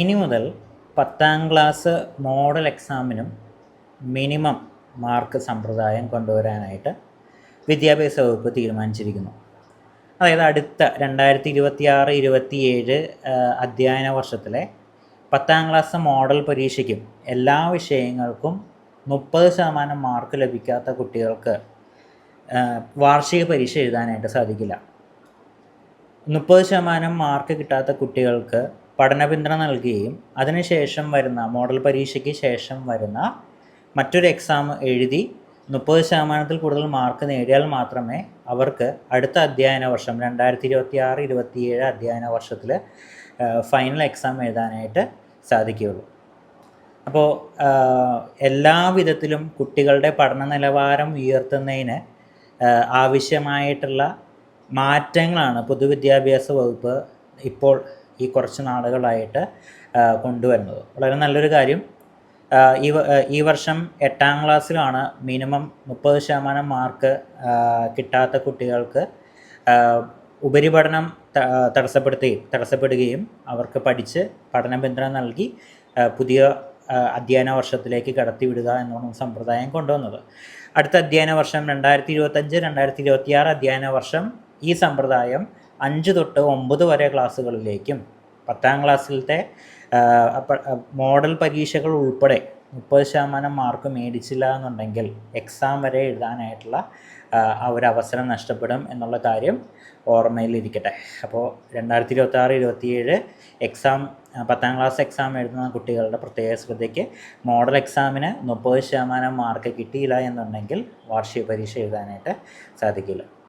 ഇനി മുതൽ പത്താം ക്ലാസ് മോഡൽ എക്സാമിനും മിനിമം മാർക്ക് സമ്പ്രദായം കൊണ്ടുവരാനായിട്ട് വിദ്യാഭ്യാസ വകുപ്പ് തീരുമാനിച്ചിരിക്കുന്നു. അതായത് അടുത്ത രണ്ടായിരത്തി ഇരുപത്തി ആറ് ഇരുപത്തി ഏഴ് അധ്യയന വർഷത്തിലെ പത്താം ക്ലാസ് മോഡൽ പരീക്ഷയ്ക്കും എല്ലാ വിഷയങ്ങൾക്കും മുപ്പത് ശതമാനം മാർക്ക് ലഭിക്കാത്ത കുട്ടികൾക്ക് വാർഷിക പരീക്ഷ എഴുതാനായിട്ട് സാധിക്കില്ല. മുപ്പത് ശതമാനം മാർക്ക് കിട്ടാത്ത കുട്ടികൾക്ക് പഠന പിന്തുണ നൽകുകയും അതിനുശേഷം വരുന്ന മോഡൽ പരീക്ഷയ്ക്ക് ശേഷം വരുന്ന മറ്റൊരു എക്സാം എഴുതി മുപ്പത് ശതമാനത്തിൽ കൂടുതൽ മാർക്ക് നേടിയാൽ മാത്രമേ അവർക്ക് അടുത്ത അധ്യയന വർഷം രണ്ടായിരത്തി ഇരുപത്തി ആറ് ഇരുപത്തിയേഴ് അധ്യയന വർഷത്തിൽ ഫൈനൽ എക്സാം എഴുതാനായിട്ട് സാധിക്കുകയുള്ളൂ. അപ്പോൾ എല്ലാ വിധത്തിലും കുട്ടികളുടെ പഠന നിലവാരം ഉയർത്തുന്നതിന് ആവശ്യമായിട്ടുള്ള മാറ്റങ്ങളാണ് പൊതുവിദ്യാഭ്യാസ വകുപ്പ് ഇപ്പോൾ ഈ കുറച്ച് നാളുകളായിട്ട് കൊണ്ടുവരുന്നത്. വളരെ നല്ലൊരു കാര്യം. ഈ വർഷം എട്ടാം ക്ലാസ്സിലാണ് മിനിമം മുപ്പത് ശതമാനം മാർക്ക് കിട്ടാത്ത കുട്ടികൾക്ക് ഉപരിപഠനം തടസ്സപ്പെടുത്തുകയും തടസ്സപ്പെടുകയും അവർക്ക് പഠിച്ച് പഠന പിന്തുണ നൽകി പുതിയ അധ്യയന വർഷത്തിലേക്ക് കടത്തിവിടുക എന്നുള്ള സമ്പ്രദായം കൊണ്ടുവന്നത്. അടുത്ത അധ്യയന വർഷം രണ്ടായിരത്തി ഇരുപത്തഞ്ച് രണ്ടായിരത്തി ഇരുപത്തിയാറ് അധ്യയന വർഷം ഈ സമ്പ്രദായം അഞ്ച് തൊട്ട് ഒമ്പത് വരെ ക്ലാസ്സുകളിലേക്കും പത്താം ക്ലാസ്സിലത്തെ മോഡൽ പരീക്ഷകൾ ഉൾപ്പെടെ മുപ്പത് ശതമാനം മാർക്ക് മേടിച്ചില്ല എന്നുണ്ടെങ്കിൽ എക്സാം വരെ എഴുതാനായിട്ടുള്ള ആ, ഒരു അവസരം നഷ്ടപ്പെടും എന്നുള്ള കാര്യം ഓർമ്മയിലിരിക്കട്ടെ. അപ്പോൾ രണ്ടായിരത്തി ഇരുപത്തി ആറ് ഇരുപത്തിയേഴ് എക്സാം പത്താം ക്ലാസ് എക്സാം എഴുതുന്ന കുട്ടികളുടെ പ്രത്യേക ശ്രദ്ധയ്ക്ക് മോഡൽ എക്സാമിന് മുപ്പത് ശതമാനം മാർക്ക് കിട്ടിയില്ല എന്നുണ്ടെങ്കിൽ വാർഷിക പരീക്ഷ എഴുതാനായിട്ട് സാധിക്കില്ല.